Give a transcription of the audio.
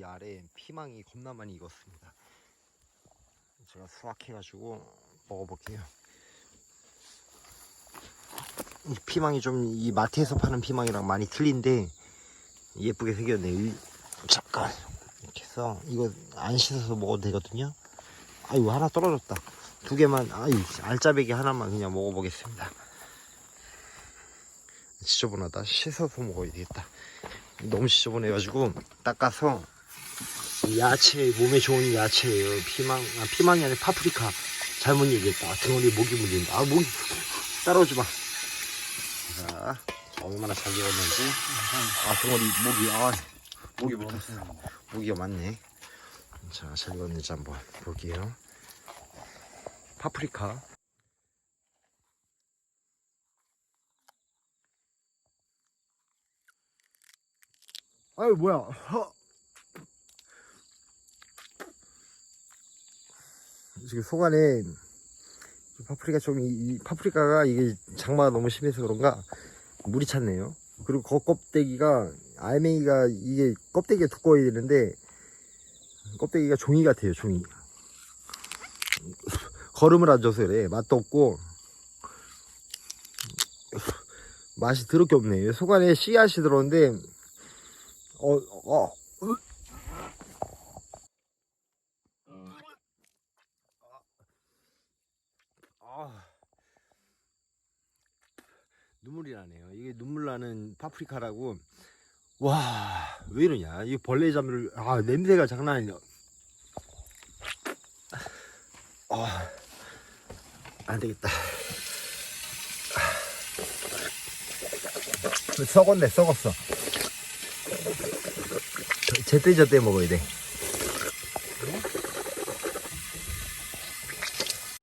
이 아래 피망이 겁나 많이 익었습니다. 제가 수확해가지고 먹어볼게요. 이 피망이 좀 이 마트에서 파는 피망이랑 많이 틀린데 예쁘게 생겼네요. 이- 잠깐 이렇게 해서 이거 안 씻어서 먹어도 되거든요. 아이고 하나 떨어졌다. 두 개만 아이 알짜배기 하나만 그냥 먹어보겠습니다. 지저분하다. 씻어서 먹어야 되겠다. 너무 지저분해가지고 닦아서 이 야채 몸에 좋은 야채예요. 피망 아, 피망이 아니라 파프리카 잘못 얘기했다. 아, 등어리 목이 물린다. 아 목이 따라오지 마. 자 얼마나 잘 익었는지. 아 등어리 목이 아 목이 붙었어. 모기가 많네. 자, 잘 익었는지 한번 볼게요. 파프리카. 아유, 뭐야. 허. 지금 속 안에 파프리카 좀, 이, 이 파프리카가 이게 장마가 너무 심해서 그런가? 물이 찼네요. 그리고 겉 껍데기가 알맹이가 이게 껍데기가 두꺼워야 되는데 껍데기가 종이 같아요 종이. 걸음을 안 줘서 그래. 맛도 없고. 맛이 더럽게 없네. 속 안에 씨앗이 들어오는데 어, 어, 아, 눈물이 나네요 이게 눈물 나는 파프리카라고 와, 왜 이러냐. 이 벌레 잠을, 아, 냄새가 장난 아니야. 아, 안 되겠다. 썩었네, 썩었어. 제때 저때 먹어야 돼.